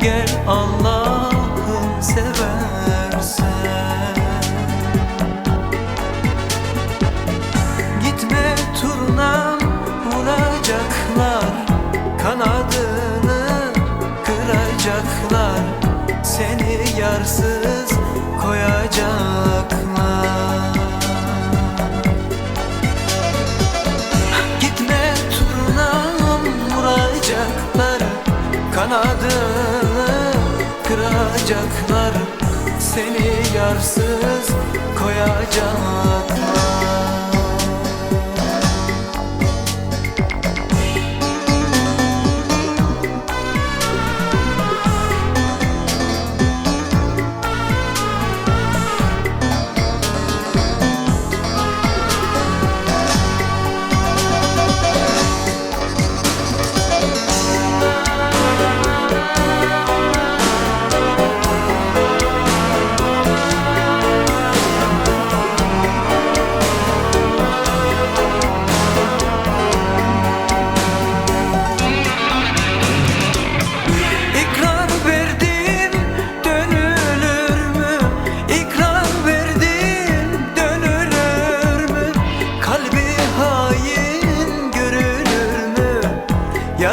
gel Allah'ım seversen. Gitme turnam vuracaklar Kanadını kıracaklar. Seni yarsız koyacaklar. Gitme turnam vuracaklar Kanadını kıracaklar Seni yarsız koyacaklar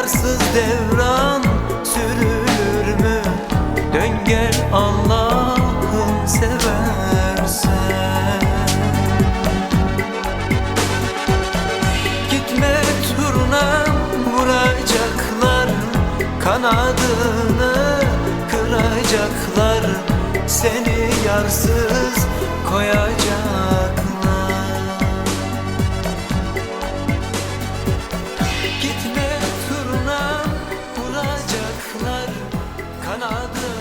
Yarsız devran sürülür mü? Dön gel Allah'ım seversen Gitme turna vuracaklar Kanadını kıracaklar Seni yarsız Kanadını